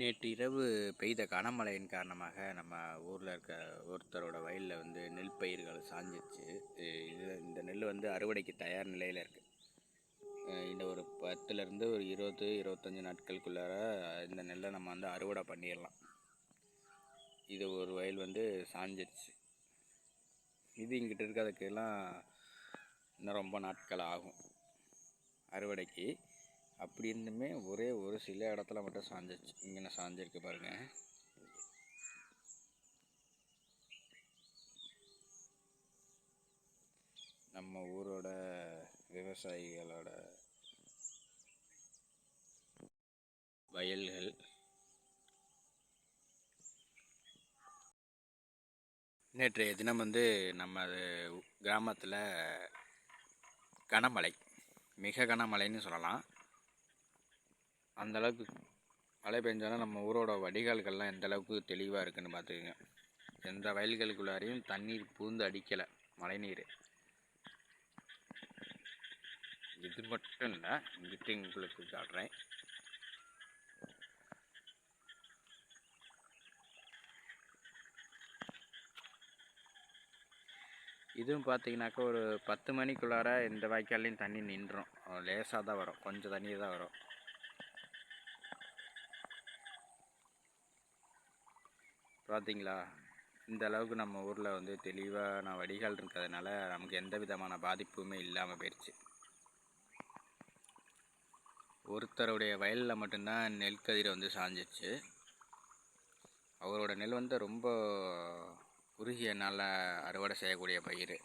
நேற்று இரவு பெய்த கனமழையின் காரணமாக நம்ம ஊரில் இருக்க ஒருத்தரோட வயலில் வந்து நெல் பயிர்கள் சாஞ்சிச்சு இது இந்த நெல் வந்து அறுவடைக்கு தயார் நிலையில் இருக்குது இந்த ஒரு பத்துலேருந்து ஒரு இருபது இருபத்தஞ்சி நாட்களுக்குள்ளார இந்த நெல்லை நம்ம வந்து அறுவடை பண்ணிடலாம். இது ஒரு வயல் வந்து சாஞ்சிருச்சு. இது இங்கிட்ட இருக்கிறதுக்கெல்லாம் இன்னும் ரொம்ப நாட்கள் ஆகும் அறுவடைக்கு. அப்படி இருந்துமே ஒரே ஒரு சில இடத்துல மட்டும் சாஞ்சிச்சு இங்கே சாஞ்சிருக்கு பாருங்கள் நம்ம ஊரோட விவசாயிகளோட வயல்கள். நேற்றைய தினம் வந்து நம்ம கிராமத்தில் கனமழை மிக கனமழைன்னு சொல்லலாம். அந்த அளவுக்கு மழை பெஞ்சாலும் நம்ம ஊரோட வடிகால்கள்லாம் எந்த அளவுக்கு தெளிவாக இருக்குன்னு பார்த்துக்கோங்க. எந்த வயல்களுக்குள்ளாரையும் தண்ணீர் பூந்து அடிக்கலை மழைநீர். இது மட்டும் இல்லை இங்கிட்டு உங்களுக்கு காட்டுறேன். இதுவும் பார்த்தீங்கன்னாக்கா ஒரு பத்து மணிக்குள்ளார இந்த வாய்க்கால்லையும் தண்ணி நின்றோம் லேசாக தான் வரும். கொஞ்சம் தண்ணி தான் வரும். பார்த்தீங்களா இந்த அளவுக்கு நம்ம ஊரில் வந்து தெளிவான வடிகால் இருக்கிறதுனால நமக்கு எந்த விதமான பாதிப்புமே இல்லாமல் போயிடுச்சு ஒருத்தருடைய வயலில் மட்டும்தான் நெல் கதிரை வந்து சாஞ்சிச்சு. அவரோட நெல் வந்து ரொம்ப குறுகிய நாளில் அறுவடை செய்யக்கூடிய பயிர்.